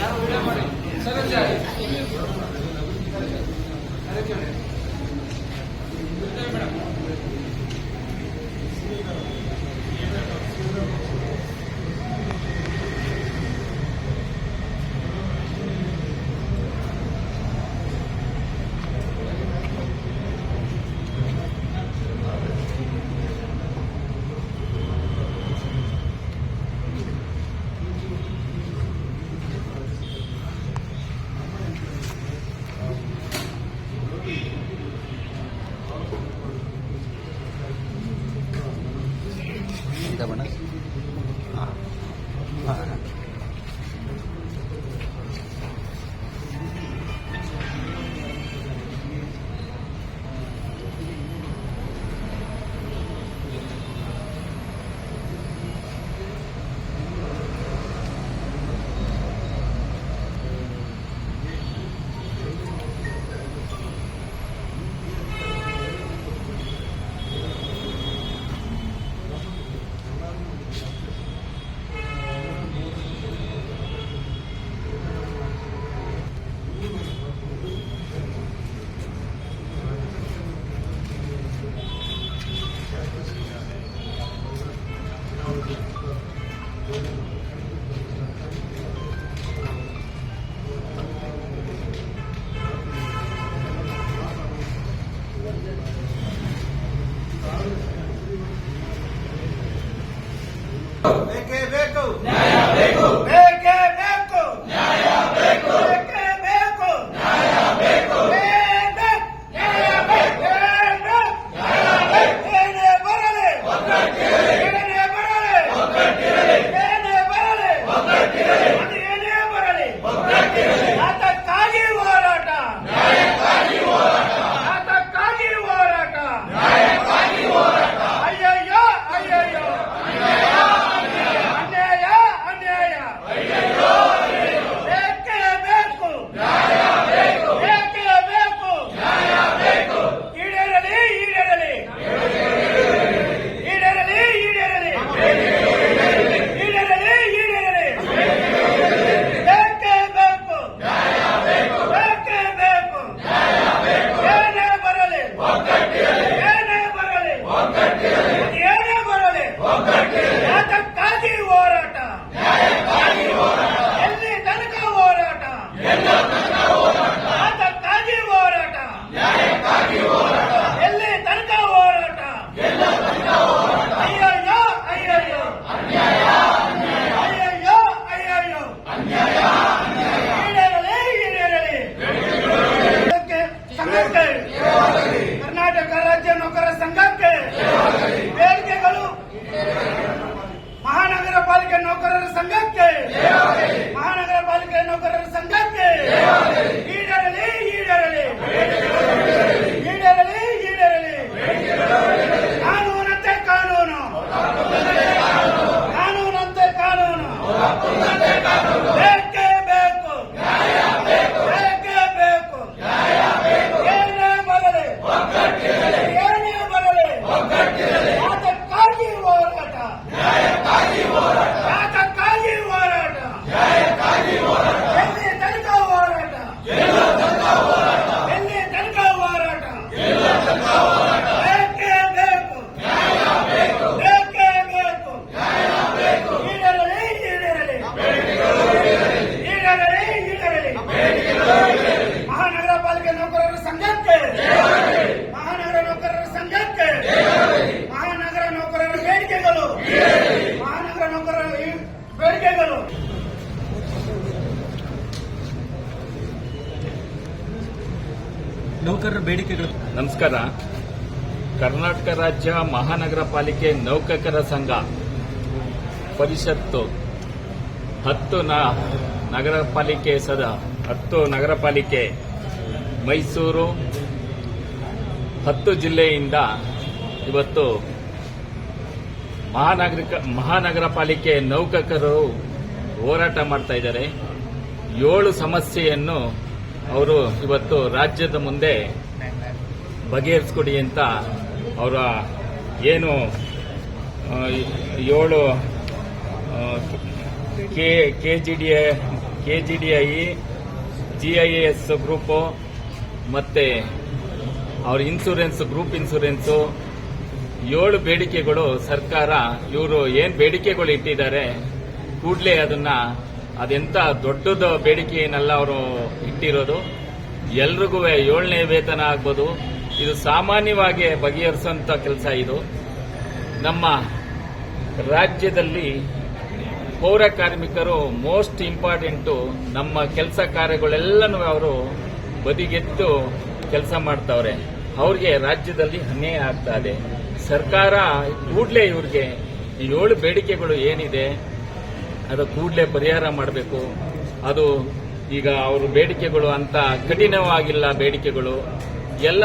ಸರಿ যাবে না ನೌಕರರ ಬೇಡಿಕೆಗಳು. ನಮಸ್ಕಾರ. ಕರ್ನಾಟಕ ರಾಜ್ಯ ಮಹಾನಗರ ಪಾಲಿಕೆ ನೌಕಕರ ಸಂಘ ಪರಿಷತ್ತು ಹತ್ತು ನಗರ ಪಾಲಿಕೆ ಸದ ಹತ್ತು ನಗರ ಪಾಲಿಕೆ ಮೈಸೂರು ಹತ್ತು ಜಿಲ್ಲೆಯಿಂದ ಇವತ್ತು ಮಹಾನಗರಿಕ ಮಹಾನಗರ ಪಾಲಿಕೆ ನೌಕಕರು ಹೋರಾಟ ಮಾಡ್ತಾ ಇದ್ದಾರೆ. ಏಳು ಸಮಸ್ಯೆಯನ್ನು ಅವರು ಇವತ್ತು ರಾಜ್ಯದ ಮುಂದೆ ಬಗೆಹರಿಸ್ಕೊಡಿ ಅಂತ ಅವರ ಏನು ಏಳು K K G D K G D I G I S group ಮತ್ತು ಅವ್ರ ಇನ್ಸೂರೆನ್ಸ್, ಗ್ರೂಪ್ ಇನ್ಸೂರೆನ್ಸು, ಏಳು ಬೇಡಿಕೆಗಳು ಸರ್ಕಾರ, ಇವರು ಏನು ಬೇಡಿಕೆಗಳು ಇಟ್ಟಿದ್ದಾರೆ, ಕೂಡಲೇ ಅದನ್ನ ಅದೆಂತ ದೊಡ್ಡದ ಬೇಡಿಕೆ ಏನಲ್ಲ ಅವರು ಇಟ್ಟಿರೋದು. ಎಲ್ರಿಗೂ ಏಳನೇ ವೇತನ ಆಗ್ಬೋದು. ಇದು ಸಾಮಾನ್ಯವಾಗಿ ಬಗೆಹರಿಸುವಂತ ಕೆಲಸ ಇದು. ನಮ್ಮ ರಾಜ್ಯದಲ್ಲಿ ಪೌರ ಕಾರ್ಮಿಕರು ಮೋಸ್ಟ್ ಇಂಪಾರ್ಟೆಂಟು ನಮ್ಮ ಕೆಲಸ ಕಾರ್ಯಗಳೆಲ್ಲನೂ ಅವರು ಬದಿಗೆತ್ತು ಕೆಲಸ ಮಾಡ್ತಾವ್ರೆ. ಅವ್ರಿಗೆ ರಾಜ್ಯದಲ್ಲಿ ಅನ್ಯಾಯ ಆಗ್ತಾ ಇದೆ. ಸರ್ಕಾರ ಕೂಡಲೇ ಇವ್ರಿಗೆ ಏಳು ಬೇಡಿಕೆಗಳು ಏನಿದೆ. ಅದು ಕೂಡಲೇ ಪರಿಹಾರ ಮಾಡಬೇಕು. ಅದು ಈಗ ಅವರು ಬೇಡಿಕೆಗಳು ಅಂತ ಕಠಿಣವಾಗಿಲ್ಲ ಬೇಡಿಕೆಗಳು. ಎಲ್ಲ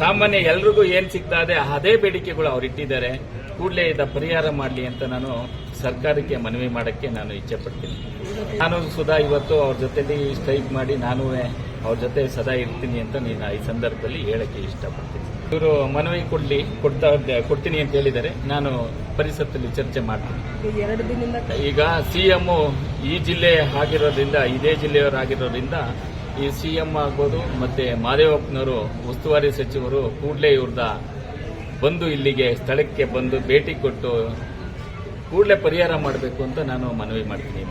ಸಾಮಾನ್ಯ ಎಲ್ರಿಗೂ ಏನು ಸಿಗ್ತಾ ಇದೆ, ಅದೇ ಬೇಡಿಕೆಗಳು ಅವ್ರು ಇಟ್ಟಿದ್ದಾರೆ. ಕೂಡಲೇ ಇದ ಪರಿಹಾರ ಮಾಡಲಿ ಅಂತ ನಾನು ಸರ್ಕಾರಕ್ಕೆ ಮನವಿ ಮಾಡಕ್ಕೆ ನಾನು ಇಚ್ಛೆ ಪಡ್ತೀನಿ. ನಾನು ಸುಧಾ ಇವತ್ತು ಅವ್ರ ಜೊತೆಲಿ ಸ್ಟ್ರೈಕ್ ಮಾಡಿ ನಾನು ಅವ್ರ ಜೊತೆ ಸದಾ ಇರ್ತೀನಿ ಅಂತ ನೀನು ಈ ಸಂದರ್ಭದಲ್ಲಿ ಹೇಳಕ್ಕೆ ಇಷ್ಟಪಡ್ತೀನಿ. ಇವರು ಮನವಿ ಕೊಡ್ಲಿ ಕೊಡ್ತಾ ಕೊಡ್ತೀನಿ ಅಂತ ಹೇಳಿದರೆ ನಾನು ಪರಿಷತ್ತಲ್ಲಿ ಚರ್ಚೆ ಮಾಡ್ತೀನಿ. ಎರಡು ದಿನದಿಂದ ಈಗ ಸಿಎಂ ಈ ಜಿಲ್ಲೆ ಆಗಿರೋದ್ರಿಂದ ಇದೇ ಜಿಲ್ಲೆಯವರಾಗಿರೋದ್ರಿಂದ ಈ ಸಿಎಂ ಆಗ್ಬೋದು ಮತ್ತೆ ಮಾದೇವಪ್ಪನವರು ಉಸ್ತುವಾರಿ ಸಚಿವರು ಕೂಡಲೇ ಇವ್ರದ ಬಂದು ಇಲ್ಲಿಗೆ ಸ್ಥಳಕ್ಕೆ ಬಂದು ಭೇಟಿ ಕೊಟ್ಟು ಕೂಡಲೇ ಪರಿಹಾರ ಮಾಡಬೇಕು ಅಂತ ನಾನು ಮನವಿ ಮಾಡ್ತೀನಿ.